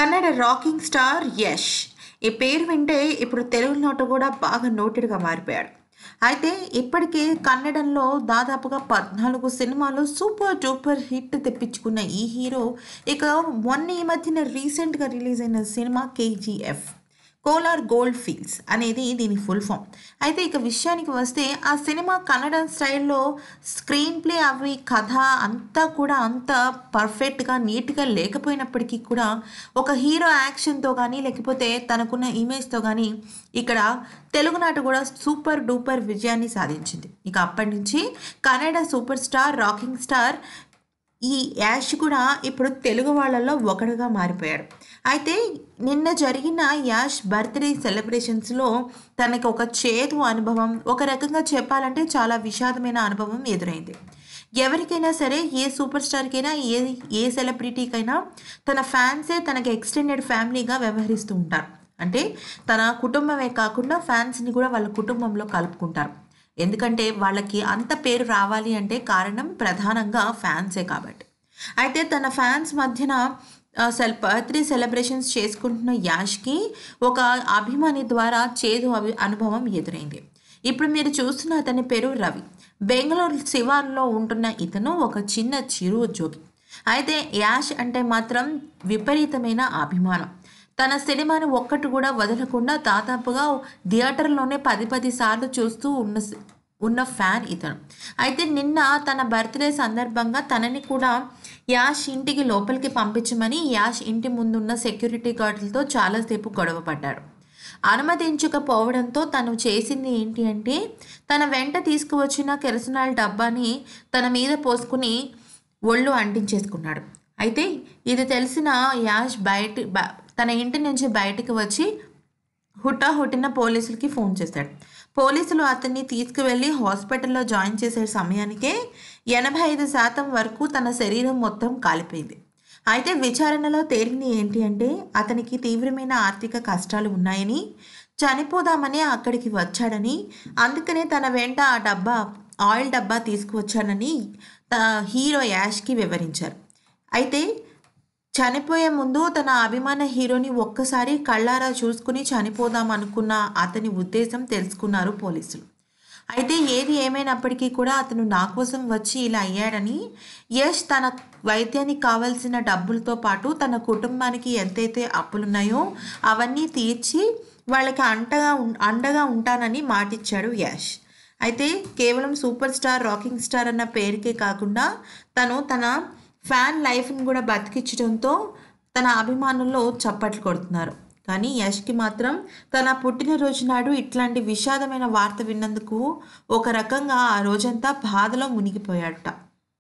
Kannada rocking star Yash. ఈ పేరు వింటే ఇప్పుడు తెలుగు నోట కూడా బాగా నోటెడ్గా మారిపోయాడు. అయితే ఇప్పటికే కన్నడంలో దాదాపుగా పద్నాలుగు సినిమాలు సూపర్ డూపర్ హిట్ తెప్పించుకున్న ఈ హీరో ఇక మొన్న ఈ మధ్యన రీసెంట్గా రిలీజ్ అయిన cinema KGF. Kolar gold fields అనేది దీని ఫుల్ ఫామ్. అయితే ఇక విషయానికి వస్తే ఆ సినిమా కన్నడ స్టైల్లో స్క్రీన్ ప్లే అవి కథ అంతా కూడా అంత పర్ఫెక్ట్గా నీట్గా లేకపోయినప్పటికీ కూడా ఒక హీరో యాక్షన్తో కానీ లేకపోతే తనకున్న ఇమేజ్తో కానీ ఇక్కడ తెలుగునాట కూడా సూపర్ డూపర్ విజయాన్ని సాధించింది. ఇక అప్పటి నుంచి Kannada super star rocking star ఈ యాష్ కూడా ఇప్పుడు తెలుగు వాళ్ళల్లో ఒకడుగా మారిపోయాడు. అయితే నిన్న జరిగిన యాష్ బర్త్డే సెలబ్రేషన్స్లో తనకి ఒక చేదు అనుభవం ఒక రకంగా చెప్పాలంటే చాలా విషాదమైన అనుభవం ఎదురైంది. ఎవరికైనా సరే ఏ సూపర్ స్టార్కైనా ఏ ఏ సెలబ్రిటీకైనా తన ఫ్యాన్సే తనకి ఎక్స్టెండెడ్ ఫ్యామిలీగా వ్యవహరిస్తూ ఉంటారు. అంటే తన కుటుంబమే కాకుండా ఫ్యాన్స్ని కూడా వాళ్ళ కుటుంబంలో కలుపుకుంటారు. ఎందుకంటే వాళ్ళకి అంత పేరు రావాలి అంటే కారణం ప్రధానంగా ఫ్యాన్సే కాబట్టి. అయితే తన ఫ్యాన్స్ మధ్యన సెల్ బర్త్డే సెలబ్రేషన్స్ చేసుకుంటున్న యాష్కి ఒక అభిమాని ద్వారా చేదు అభి అనుభవం ఎదురైంది. ఇప్పుడు మీరు చూస్తున్న అతని పేరు రవి. బెంగళూరు శివార్లో ఉంటున్న ఇతను ఒక చిన్న చిరు ఉద్యోగి. అయితే యాష్ అంటే మాత్రం విపరీతమైన అభిమానం. తన సినిమాని ఒక్కటి కూడా వదలకుండా దాదాపుగా థియేటర్లోనే పది పది సార్లు చూస్తూ ఉన్న ఉన్న ఫ్యాన్ ఇతను. అయితే నిన్న తన బర్త్డే సందర్భంగా తనని కూడా యాష్ ఇంటికి లోపలికి పంపించమని యాష్ ఇంటి ముందున్న సెక్యూరిటీ గార్డులతో చాలాసేపు గొడవ పడ్డాడు. అనుమతించకపోవడంతో తను చేసింది ఏంటి అంటే తన వెంట తీసుకువచ్చిన కెరసనాల్ డబ్బాని తన మీద పోసుకుని ఒళ్ళు అంటించేసుకున్నాడు. అయితే ఇది తెలిసిన యాష్ బయట తన ఇంటి నుంచి బయటకు వచ్చి హుటాహుటిన పోలీసులకి ఫోన్ చేశాడు. పోలీసులు అతన్ని తీసుకువెళ్ళి హాస్పిటల్లో జాయిన్ చేసే సమయానికే ఎనభై ఐదు శాతం వరకు తన శరీరం మొత్తం కాలిపోయింది. అయితే విచారణలో తేలింది ఏంటి అంటే అతనికి తీవ్రమైన ఆర్థిక కష్టాలు ఉన్నాయని చనిపోదామని అక్కడికి వచ్చాడని అందుకనే తన వెంట ఆ డబ్బా ఆయిల్ డబ్బా తీసుకువచ్చాడని హీరో యాష్కి వివరించారు. అయితే చనిపోయే ముందు తన అభిమాన హీరోని ఒక్కసారి కళ్ళారా చూసుకుని చనిపోదాం అనుకున్న అతని ఉద్దేశం తెలుసుకున్నారు పోలీసులు. అయితే ఏది ఏమైనప్పటికీ కూడా అతను నా కోసం వచ్చి ఇలా అయ్యాడని యష్ తన వైద్యానికి కావాల్సిన డబ్బులతో పాటు తన కుటుంబానికి ఎంతైతే అప్పులున్నాయో అవన్నీ తీర్చి వాళ్ళకి అంటగా ఉం- అండగా ఉంటానని మాటిచ్చాడు యష్. అయితే కేవలం సూపర్ స్టార్ రాకింగ్ స్టార్ అన్న పేరుకే కాకుండా తను తన ఫ్యాన్ లైఫ్ని కూడా బతికించడంతో తన అభిమానుల్లో చప్పట్లు కొడుతున్నారు. కానీ యష్కి మాత్రం తన పుట్టినరోజు నాడు ఇట్లాంటి విషాదమైన వార్త విన్నందుకు ఒక రకంగా ఆ రోజంతా బాధలో మునిగిపోయాడట.